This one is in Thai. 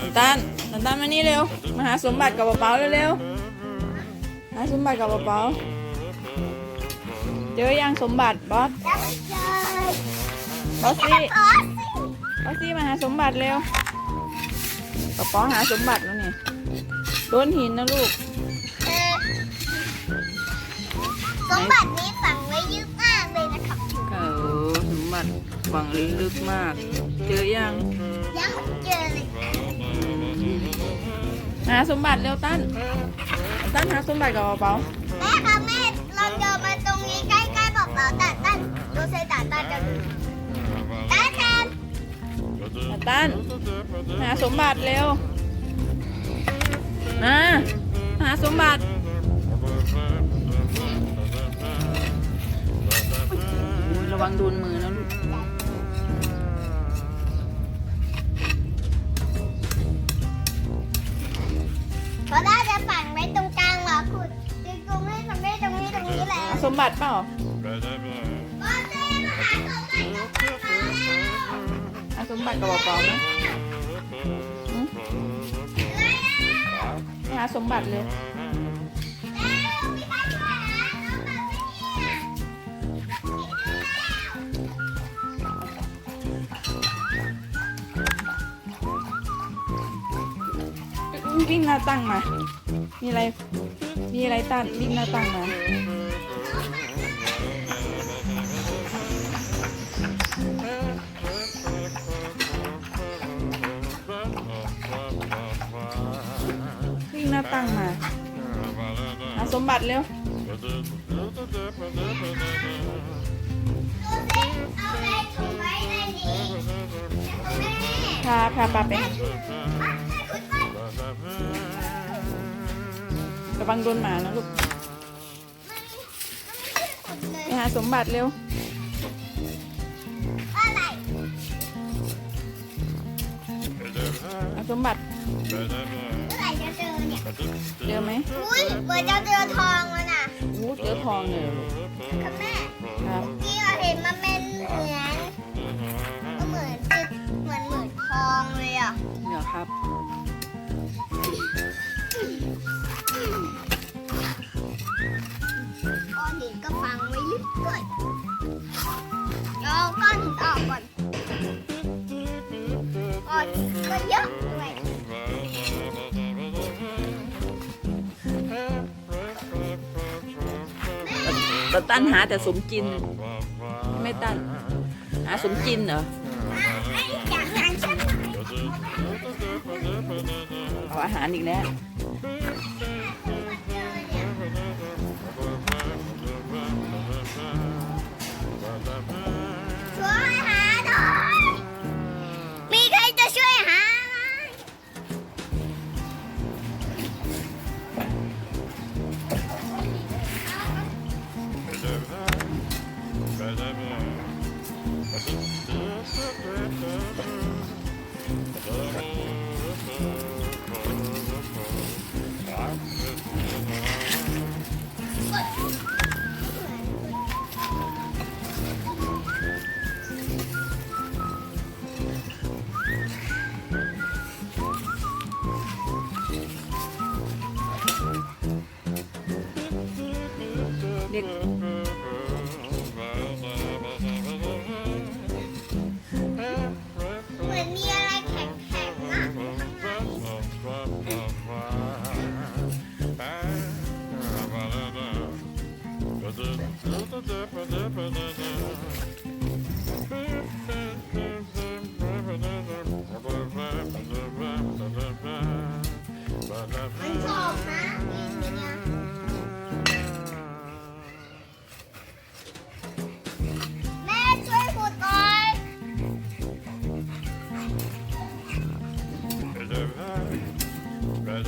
ครับน้ำตาลน้ำตาลมานี่เร็ว มาหาสมบัติกับกระเป๋าเร็วๆ หาสมบัติกับกระเป๋า เจอยังสมบัติบอสแล้วเจอบอสซี่ขอสิบอสซี่มาหาสมบัติเร็วกระเป๋าหาสมบัติแล้วนี่โดนหินนะลูกเออสมบัตินี้ฝังไว้เยอะมากเลยนะครับ เออสมบัติฝังลึกมาก เจอยัง ยังไม่เจอเลย หาสมบัติเร็วตั้นตั้นหาสมบัติกับกระเป๋าแม่ครับแม่เราเดินมาตรงนี้ใกล้ๆบอกเราแต่ตั้นดูเซตาตาจะได้แทนน้ำตั้นหาสมบัติเร็วมาหาสมบัติอุ๊ยระวังโดนมือ เพราะน่าจะฝังไว้ตรงกลางหรอคุณดึงตรงนี้ตรงนี้ตรงนี้ตรงนี้แหละหาสมบัติเปล่า บอสเซ่มาหาสมบัติตรงกลางมาแล้วหาสมบัติกับกระเป๋าไหมหืมหาสมบัติเลยแวิ่งหน้าตั้งมา มีอะไร มีอะไรตั้นวิ่งหน้าตั้งมาวิ่งหน้าตั้งมาหาสมบัติเร็วดูสิเอาอะไรถุงไว้ในนี้แม่พาพาปาไป วังโดนหมานะลูกไปหาสมบัติเร็วอะไรหาสมบัติเมื่อไหร่จะเจอเนี่ยเจอไหมอุ้ยเหมือนจะเจอทองแล้วนะอู้เจอทองเลยเหรอลูกค่ะแม่ครับ ที่เราเห็นมันเป็นเหมือน เยอะด้วยแต่ตั้นหาแต่สมจิน ไม่ตั้นหาสมจินเหรอเอาอาหารอีกแล้ว เด็ก Evet.